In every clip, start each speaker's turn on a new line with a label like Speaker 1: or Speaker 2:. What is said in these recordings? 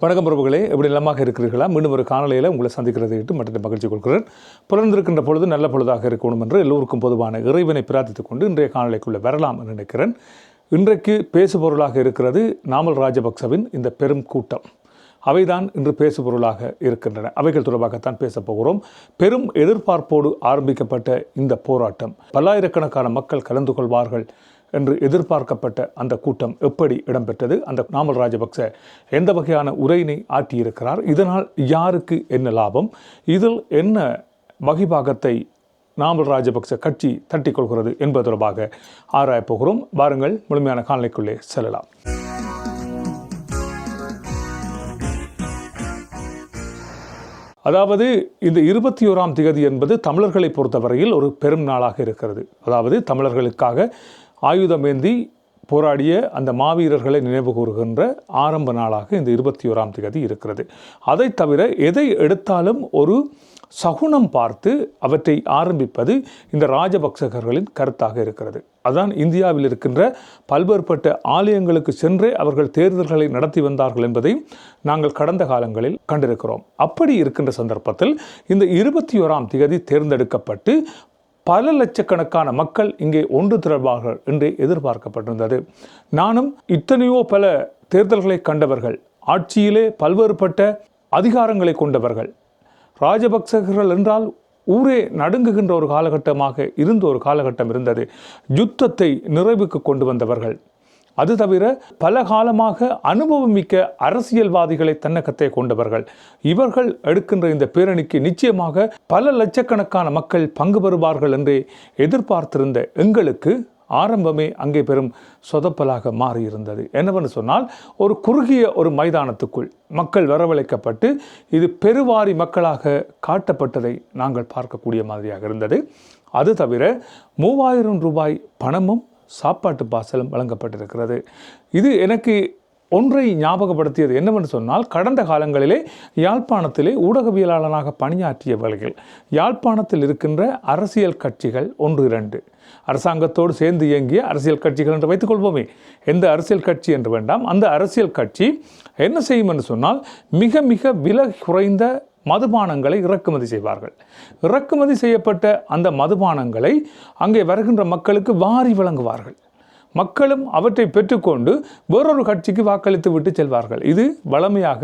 Speaker 1: வணக்கம் பிரபுகளே எப்படி நலமாக இருக்கிறீர்களா? மீண்டும் ஒரு காணொலியில் உங்களை சந்திக்கிறது இட்டு மற்ற மகிழ்ச்சி கொள்கிறேன். பிறந்திருக்கின்ற பொழுது நல்ல பொழுதாக இருக்கணும் என்று எல்லோருக்கும் பொதுவான இறைவனை பிரார்த்தித்துக் கொண்டு இன்றைய காணொலிக்குள்ளே வரலாம் என்று நினைக்கிறேன். இன்றைக்கு பேசுபொருளாக இருக்கிறது நாமல் ராஜபக்சவின் இந்த பெரும் கூட்டம். அவைதான் இன்று பேசுபொருளாக இருக்கின்றன. அவைகள் தொடர்பாகத்தான் பேசப்போகிறோம் பெரும் எதிர்பார்ப்போடு ஆரம்பிக்கப்பட்ட இந்த போராட்டம். பல்லாயிரக்கணக்கான மக்கள் கலந்து கொள்வார்கள். என்று எதிர்பார்க்கப்பட்ட அந்த கூட்டம் எப்படி இடம்பெற்றது? அந்த நாமல் ராஜபக்ச எந்த வகையான உரையினை ஆற்றியிருக்கிறார்? இதனால் யாருக்கு என்ன லாபம்? இதில் என்ன வகிபாகத்தை நாமல் ராஜபக்ச கட்சி தட்டிக் கொள்கிறது என்பது தொடர்பாக ஆராயப்போகிறோம் வாருங்கள் முழுமையான காணொலிக்குள்ளே செல்லலாம். அதாவது இந்த இருபத்தி ஓராம் திகதி என்பது தமிழர்களை பொறுத்தவரையில் ஒரு பெரும் நாளாக இருக்கிறது. அதாவது தமிழர்களுக்காக ஆயுதமேந்தி போராடிய அந்த மாவீரர்களை நினைவு கூறுகின்ற ஆரம்ப நாளாக இந்த இருபத்தி ஓராம் திகதி இருக்கிறது. அதை தவிர எதை எடுத்தாலும் ஒரு சகுனம் பார்த்து அவற்றை ஆரம்பிப்பது இந்த ராஜபக்சகர்களின் கருத்தாக இருக்கிறது. அதான் இந்தியாவில் இருக்கின்ற பல்வேறுபட்ட ஆலயங்களுக்கு சென்றே அவர்கள் தேர்தல்களை நடத்தி வந்தார்கள் என்பதை நாங்கள் கடந்த காலங்களில் கண்டிருக்கிறோம். அப்படி இருக்கின்ற சந்தர்ப்பத்தில் இந்த இருபத்தி ஓராம் திகதி தேர்ந்தெடுக்கப்பட்டு பல லட்சக்கணக்கான மக்கள் இங்கே ஒன்று திரள்வார்கள் என்று எதிர்பார்க்கப்பட்டிருந்தது. நானும் இத்தனையோ பல தேர்தல்களை கண்டவர்கள் ஆட்சியிலே பல்வேறுபட்ட அதிகாரங்களை கொண்டவர்கள். ராஜபக்சகர்கள் என்றால் ஊரே நடுங்குகின்ற ஒரு காலகட்டமாக இருந்த ஒரு காலகட்டம் இருந்தது. யுத்தத்தை நிறைவுக்கு கொண்டு வந்தவர்கள். அது தவிர பல காலமாக அனுபவம் மிக்க அரசியல்வாதிகளை தன்னகத்தை கொண்டவர்கள். இவர்கள் எடுக்கின்ற இந்த பேரணிக்கு நிச்சயமாக பல லட்சக்கணக்கான மக்கள் பங்கு பெறுவார்கள் என்றே எதிர்பார்த்திருந்த எங்களுக்கு ஆரம்பமே அங்கே பெரும் சொதப்பலாக மாறியிருந்தது. என்னவென்று சொன்னால் ஒரு குறுகிய ஒரு மைதானத்துக்குள் மக்கள் வரவழைக்கப்பட்டு இது பெருவாரி மக்களாக காட்டப்பட்டதை நாங்கள் பார்க்கக்கூடிய மாதிரியாக இருந்தது. அது தவிர மூவாயிரம் ரூபாய் பணமும் சாப்பாட்டு பாசலும் வழங்கப்பட்டிருக்கிறது. இது எனக்கு ஒன்றை ஞாபகப்படுத்தியது என்னவென்று சொன்னால் கடந்த காலங்களிலே யாழ்ப்பாணத்திலே ஊடகவியலாளனாக பணியாற்றிய யாழ்ப்பாணத்தில் இருக்கின்ற அரசியல் கட்சிகள் ஒன்று இரண்டு. அரசாங்கத்தோடு சேர்ந்து இயங்கிய அரசியல் கட்சிகள் என்று வைத்துக்கொள்வோமே எந்த அரசியல் கட்சி என்று வேண்டாம். அந்த அரசியல் கட்சி என்ன செய்யும் என்று சொன்னால் மிக மிக விலை குறைந்த மதுபானங்களை இறக்குமதி செய்வார்கள். இறக்குமதி செய்யப்பட்ட அந்த மதுபானங்களை அங்கே வருகின்ற மக்களுக்கு வாரி வழங்குவார்கள். மக்களும் அவற்றை பெற்றுக்கொண்டு வேறொரு கட்சிக்கு வாக்களித்து விட்டு செல்வார்கள். இது வளமையாக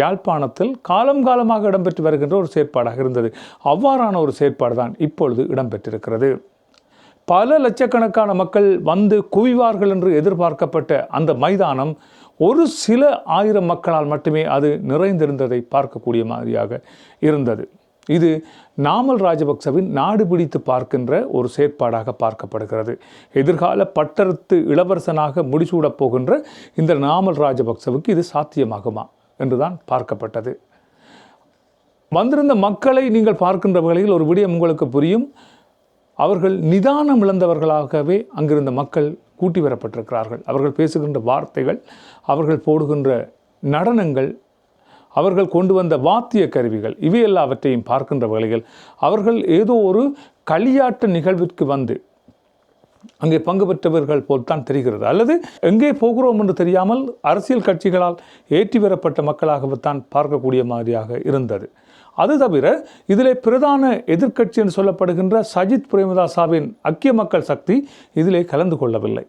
Speaker 1: யாழ்ப்பாணத்தில் காலம் காலமாக இடம்பெற்று வருகின்ற ஒரு செயற்பாடாக இருந்தது. அவ்வாறான ஒரு செயற்பாடு தான் இப்பொழுது இடம்பெற்றிருக்கிறது. பல லட்சக்கணக்கான மக்கள் வந்து குவிவார்கள் என்று எதிர்பார்க்கப்பட்ட அந்த மைதானம் ஒரு சில ஆயிரம் மக்களால் மட்டுமே அது நிறைந்திருந்ததை பார்க்கக்கூடிய மாதிரியாக இருந்தது. இது நாமல் ராஜபக்சவின் நாடு பிடித்து பார்க்கின்ற ஒரு செயற்பாடாக பார்க்கப்படுகிறது. எதிர்கால பட்டரத்து இளவரசனாக முடிசூடப் போகின்ற இந்த நாமல் ராஜபக்சவுக்கு இது சாத்தியமாகுமா என்றுதான் பார்க்கப்பட்டது. வந்திருந்த மக்களை நீங்கள் பார்க்கின்ற வகையில் ஒரு விடயம் உங்களுக்கு புரியும். அவர்கள் நிதானம் இழந்தவர்களாகவே அங்கிருந்த மக்கள் கூட்டி வரப்பட்டிருக்கிறார்கள் அவர்கள் பேசுகின்ற வார்த்தைகள் அவர்கள் போடுகின்ற நடனங்கள் அவர்கள் கொண்டு வந்த வாத்திய கருவிகள் இவையெல்லாவற்றையும் பார்க்கின்ற வகையில் அவர்கள் ஏதோ ஒரு களியாட்ட நிகழ்விற்கு வந்து அங்கே பங்கு பெற்றவர்கள் போல்தான் தெரிகிறது. அல்லது எங்கே போகிறோம் என்று தெரியாமல் அரசியல் கட்சிகளால் ஏற்றி வரப்பட்ட மக்களாகத்தான் பார்க்கக்கூடிய மாதிரியாக இருந்தது. அது தவிர இதில் பிரதான எதிர்க்கட்சி என்று சொல்லப்படுகின்ற சஜித் பிரேமதாசாவின் ஐக்கிய மக்கள் சக்தி இதிலே கலந்து கொள்ளவில்லை.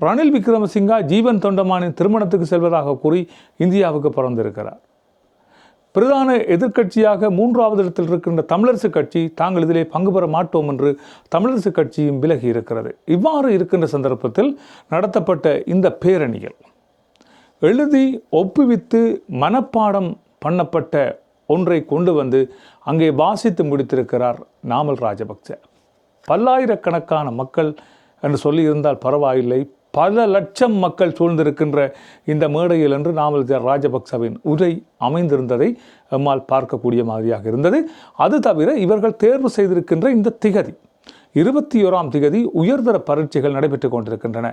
Speaker 1: ரணில் விக்ரமசிங்கா ஜீவன் தொண்டமானின் திருமணத்துக்கு செல்வதாக கூறி இந்தியாவுக்கு பிறந்திருக்கிறார். பிரதான எதிர்க்கட்சியாக மூன்றாவது இடத்தில் இருக்கின்ற தமிழரசு கட்சி தாங்கள் இதிலே பங்கு பெற மாட்டோம் என்று தமிழரசு கட்சியும் விலகி இருக்கிறது. இவ்வாறு இருக்கின்ற சந்தர்ப்பத்தில் நடத்தப்பட்ட இந்த பேரணிகள் எழுதி ஒப்புவித்து மனப்பாடம் பண்ணப்பட்ட ஒன்றை கொண்டு வந்து அங்கே வாசித்து முடித்திருக்கிறார் நாமல் ராஜபக்ச. பல்லாயிரக்கணக்கான மக்கள் என்று சொல்லியிருந்தால் பரவாயில்லை பல லட்சம் மக்கள் சூழ்ந்திருக்கின்ற இந்த மேடையில் என்று நாமல் ராஜபக்சவின் உரை அமைந்திருந்ததை நம்மால் பார்க்கக்கூடிய மாதிரியாக இருந்தது. அது தவிர இவர்கள் தேர்வு செய்திருக்கின்ற இந்த திகதி இருபத்தி ஓராம் திகதி உயர்தர பரீட்சைகள் நடைபெற்றுக் கொண்டிருக்கின்றன.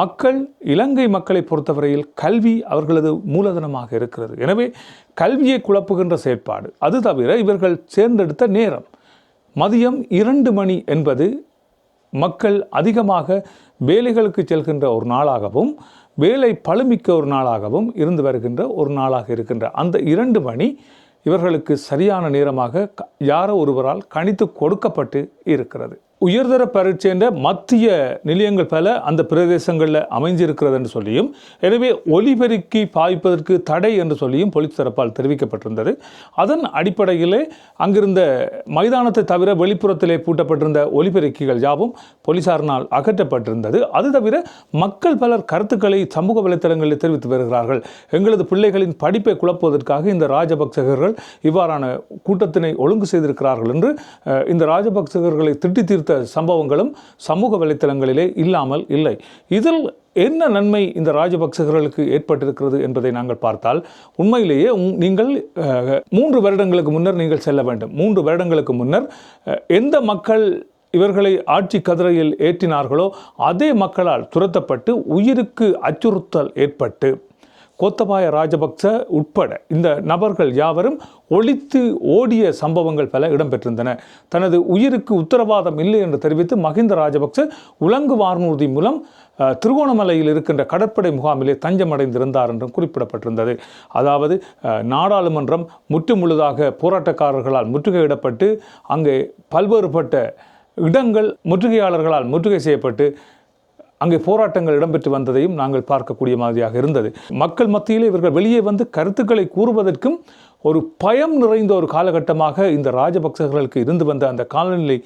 Speaker 1: மக்கள் இலங்கை மக்களை பொறுத்தவரையில் கல்வி அவர்களது மூலதனமாக இருக்கிறது. எனவே கல்வியை குழப்புகின்ற செயற்பாடு. அது தவிர இவர்கள் சேர்ந்தெடுத்த நேரம் மதியம் இரண்டு மணி என்பது மக்கள் அதிகமாக வேலைகளுக்கு செல்கின்ற ஒரு நாளாகவும் வேலை பழுமிக்க ஒரு நாளாகவும் இருந்து வருகின்ற ஒரு நாளாக இருக்கின்ற அந்த இரண்டு மணி இவர்களுக்கு சரியான நேரமாக யாரோ ஒருவரால் கணித்து கொடுக்கப்பட்டு இருக்கிறது. உயர்தர பரீட்சைன்ற மத்திய நிலையங்கள் பல அந்த பிரதேசங்களில் அமைஞ்சிருக்கிறது என்று சொல்லியும் எனவே ஒலிபெருக்கி பாய்ப்பதற்கு தடை என்று சொல்லியும் போலீஸ் தரப்பால் தெரிவிக்கப்பட்டிருந்தது. அதன் அடிப்படையிலே அங்கிருந்த மைதானத்தை தவிர வெளிப்புறத்திலே பூட்டப்பட்டிருந்த ஒலிபெருக்கிகள் யாவும் போலீசாரினால் அகற்றப்பட்டிருந்தது. அது தவிர மக்கள் பலர் கருத்துக்களை சமூக வலைத்தளங்களில் தெரிவித்து வருகிறார்கள். எங்களது பிள்ளைகளின் படிப்பை குழப்புவதற்காக இந்த ராஜபக்சகர்கள் இவ்வாறான கூட்டத்தினை ஒழுங்கு செய்திருக்கிறார்கள் என்று இந்த ராஜபக்சகர்களை திட்டி தீர்த்த சம்பவங்களும் சமூக வலைத்தளங்களிலே இல்லாமல் இல்லை. இதில் என்ன நன்மை இந்த ராஜபக்சகர்களுக்கு ஏற்பட்டிருக்கிறது என்பதை நாங்கள் பார்த்தால் உண்மையிலேயே உங்- நீங்கள் மூன்று வருடங்களுக்கு முன்னர் நீங்கள் செல்ல வேண்டும். மூன்று வருடங்களுக்கு முன்னர் எந்த மக்கள் இவர்களை ஆட்சி கதிரையில் ஏற்றினார்களோ அதே மக்களால் துரத்தப்பட்டு உயிருக்கு அச்சுறுத்தல் ஏற்பட்டு கோத்தபாய ராஜபக்ச உட்பட இந்த நபர்கள் யாவரும் ஒழித்து ஓடிய சம்பவங்கள் பல இடம்பெற்றிருந்தன. தனது உயிருக்கு உத்தரவாதம் இல்லை என்று தெரிவித்து மஹிந்த ராஜபக்ச உலங்கு வானூர்தி மூலம் திருகோணமலையில் இருக்கின்ற கடற்படை முகாமிலே தஞ்சமடைந்திருந்தார் என்றும் குறிப்பிடப்பட்டிருந்தது. அதாவது நாடாளுமன்றம் முற்று முழுதாக போராட்டக்காரர்களால் முற்றுகையிடப்பட்டு அங்கே பல்வேறுபட்ட இடங்கள் முற்றுகையாளர்களால் முற்றுகை செய்யப்பட்டு அங்கே போராட்டங்கள் இடம்பெற்று வந்ததையும் நாங்கள் பார்க்கக்கூடிய மாதிரியாக இருந்தது. மக்கள் மத்தியிலே இவர்கள் வெளியே வந்து கருத்துக்களை கூறுவதற்கும் ஒரு பயம் நிறைந்த ஒரு காலகட்டமாக இந்த ராஜபக்சர்களுக்கு இருந்து வந்த அந்த காலநிலை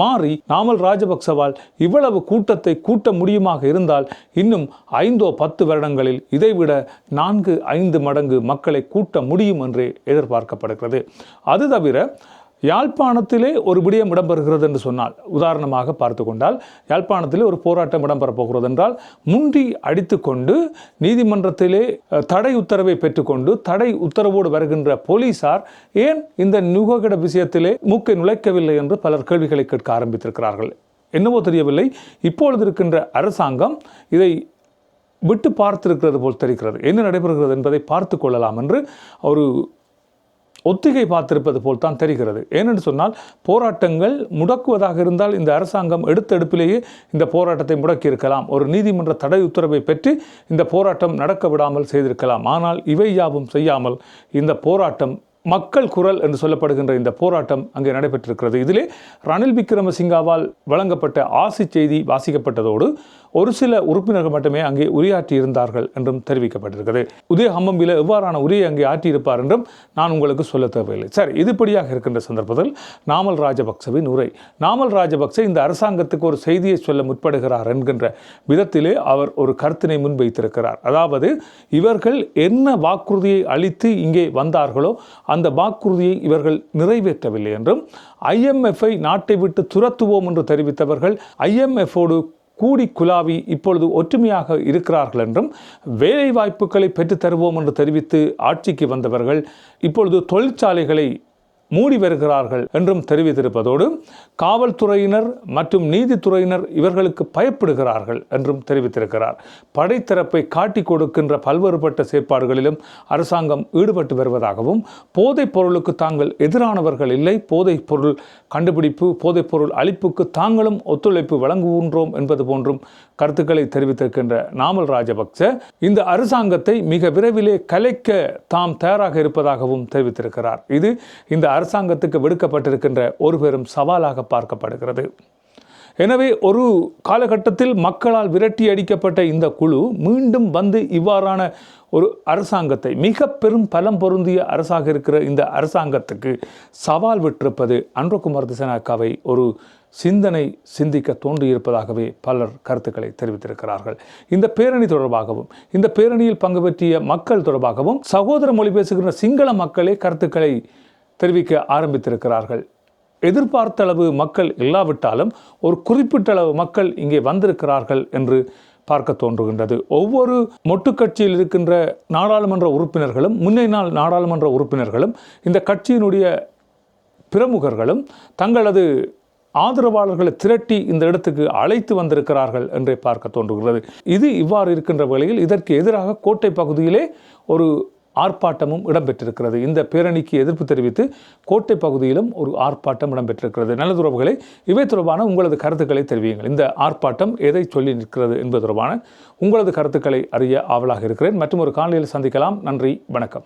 Speaker 1: மாறி நாமல் ராஜபக்சவால் இவ்வளவு கூட்டத்தை கூட்ட முடியுமாக இருந்தால் இன்னும் ஐந்தோ பத்து வருடங்களில் இதைவிட நான்கு ஐந்து மடங்கு மக்களை கூட்ட முடியும் என்று எதிர்பார்க்கப்படுகிறது. அது தவிர யாழ்ப்பாணத்திலே ஒரு விடயம் இடம்பெறுகிறது என்று சொன்னால் உதாரணமாக பார்த்து கொண்டால் யாழ்ப்பாணத்திலே ஒரு போராட்டம் இடம்பெறப் போகிறது என்றால் முண்டி அடித்துக்கொண்டு நீதிமன்றத்திலே தடை உத்தரவை பெற்றுக்கொண்டு தடை உத்தரவோடு வருகின்ற போலீசார் ஏன் இந்த நுககட விஷயத்திலே மூக்கை நுழைக்கவில்லை என்று பலர் கேள்விகளை கேட்க ஆரம்பித்திருக்கிறார்கள்? என்னவோ தெரியவில்லை. இப்பொழுது இருக்கின்ற அரசாங்கம் இதை விட்டு பார்த்திருக்கிறது போல் தெரிகிறது. என்ன நடைபெறுகிறது என்பதை பார்த்து கொள்ளலாம் என்று ஒரு ஒத்திகை பார்த்திருப்பது போல் தான் தெரிகிறது. ஏனென்று சொன்னால் போராட்டங்கள் முடக்குவதாக இருந்தால் இந்த அரசாங்கம் எடுத்தெடுப்பிலேயே இந்த போராட்டத்தை முடக்கியிருக்கலாம். ஒரு நீதிமன்ற தடை உத்தரவை பெற்று இந்த போராட்டம் நடக்க விடாமல் செய்திருக்கலாம். ஆனால் இவை யாவும் செய்யாமல் இந்த போராட்டம் மக்கள் குரல் என்று சொல்லப்படுகின்ற இந்த போராட்டம் அங்கே நடைபெற்றிருக்கிறது. இதிலே ரணில் விக்ரமசிங்காவால் வழங்கப்பட்ட ஆசி செய்தி வாசிக்கப்பட்டதோடு ஒரு சில உறுப்பினர்கள் மட்டுமே அங்கே உரையாற்றி இருந்தார்கள் என்றும் தெரிவிக்கப்பட்டிருக்கிறது. உதய ஹம்மம்பில எவ்வாறான உரையை அங்கே ஆற்றியிருப்பார் என்றும் நான் உங்களுக்கு சொல்ல தேவையில்லை. சரி இதுபடியாக இருக்கின்ற சந்தர்ப்பத்தில் நாமல் ராஜபக்சவின் உரை. நாமல் ராஜபக்ச இந்த அரசாங்கத்துக்கு ஒரு செய்தியை சொல்ல முற்படுகிறார் என்கின்ற விதத்திலே அவர் ஒரு கருத்தினை முன்வைத்திருக்கிறார். அதாவது இவர்கள் என்ன வாக்குறுதியை அளித்து இங்கே வந்தார்களோ அந்த வாக்குறுதியை இவர்கள் நிறைவேற்றவில்லை என்றும் ஐஎம்எஃப்ஐ நாட்டை விட்டு துரத்துவோம் என்று தெரிவித்தவர்கள் ஐஎம்எஃபோடு கூடி குலாவி இப்பொழுது ஒற்றுமையாக இருக்கிறார்கள் என்றும் வேலை வாய்ப்புகளை பெற்றுத்தருவோம் என்று தெரிவித்து ஆட்சிக்கு வந்தவர்கள் இப்பொழுது தொழிற்சாலைகளை மூடி வருகிறார்கள் என்றும் தெரிவித்திருப்பதோடு காவல்துறையினர் மற்றும் நீதித்துறையினர் இவர்களுக்கு பயப்படுகிறார்கள் என்றும் தெரிவித்திருக்கிறார். படைத்தரப்பை காட்டி கொடுக்கின்ற பல்வேறுபட்ட செயற்பாடுகளிலும் அரசாங்கம் ஈடுபட்டு வருவதாகவும் போதைப் பொருளுக்கு தாங்கள் எதிரானவர்கள் இல்லை போதைப் பொருள் கண்டுபிடிப்பு போதைப் பொருள் அளிப்புக்கு தாங்களும் ஒத்துழைப்பு வழங்குகின்றோம் என்பது போன்றும் கருத்துக்களை தெரிவித்திருக்கின்ற நாமல் ராஜபக்ச இந்த அரசாங்கத்தை மிக விரைவிலே கலைக்க தாம் தயாராக இருப்பதாகவும் தெரிவித்திருக்கிறார். இது இந்த அரசாங்கத்துக்கு விடுக்கப்பட்டிருக்கின்ற ஒரு பெரும் சவாலாக பார்க்கப்படுகிறது. எனவே ஒரு காலகட்டத்தில் மக்களால் விரட்டி அடிக்கப்பட்ட இந்த குழு மீண்டும் வந்து இவ்வாறான ஒரு அரசாங்கத்தை மிக பெரும் பலம் பொருந்திய அரசாக இருக்கிற இந்த அரசாங்கத்துக்கு சவால் விட்டிருப்பது அன்றகுமார் திசனாக்காவை ஒரு சிந்தனை சிந்திக்க தோன்றியிருப்பதாகவே பலர் கருத்துக்களை தெரிவித்திருக்கிறார்கள். இந்த பேரணி தொடர்பாகவும் இந்த பேரணியில் பங்கு பெற்றிய மக்கள் தொடர்பாகவும் சகோதர மொழி பேசுகின்ற சிங்கள மக்களே கருத்துக்களை தெரிவிக்க ஆரம்பித்திருக்கிறார்கள். எதிர்பார்த்த அளவு மக்கள் இல்லாவிட்டாலும் ஒரு குறிப்பிட்ட அளவு மக்கள் இங்கே வந்திருக்கிறார்கள் என்று பார்க்க தோன்றுகின்றது. ஒவ்வொரு மொட்டு கட்சியில் இருக்கின்ற நாடாளுமன்ற உறுப்பினர்களும் முன்னை நாள் நாடாளுமன்ற உறுப்பினர்களும் இந்த கட்சியினுடைய பிரமுகர்களும் தங்களது ஆதரவாளர்களை திரட்டி இந்த இடத்துக்கு அழைத்து வந்திருக்கிறார்கள் என்றே பார்க்க தோன்றுகிறது. இது இவ்வாறு இருக்கின்ற வேளையில் இதற்கு எதிராக கோட்டை பகுதியிலே ஒரு ஆர்ப்பாட்டமும் இடம்பெற்றிருக்கிறது. இந்த பேரணிக்கு எதிர்ப்பு தெரிவித்து கோட்டை பகுதியிலும் ஒரு ஆர்ப்பாட்டம் இடம்பெற்றிருக்கிறது. நல்லதுறவுகளை இவை தொடர்பான உங்களது கருத்துக்களை தெரிவியுங்கள். இந்த ஆர்ப்பாட்டம் எதை சொல்லி நிற்கிறது என்பது தொடர்பான உங்களது கருத்துக்களை அறிய ஆவலாக இருக்கிறேன். மற்றும் ஒரு காணொலியில் சந்திக்கலாம். நன்றி வணக்கம்.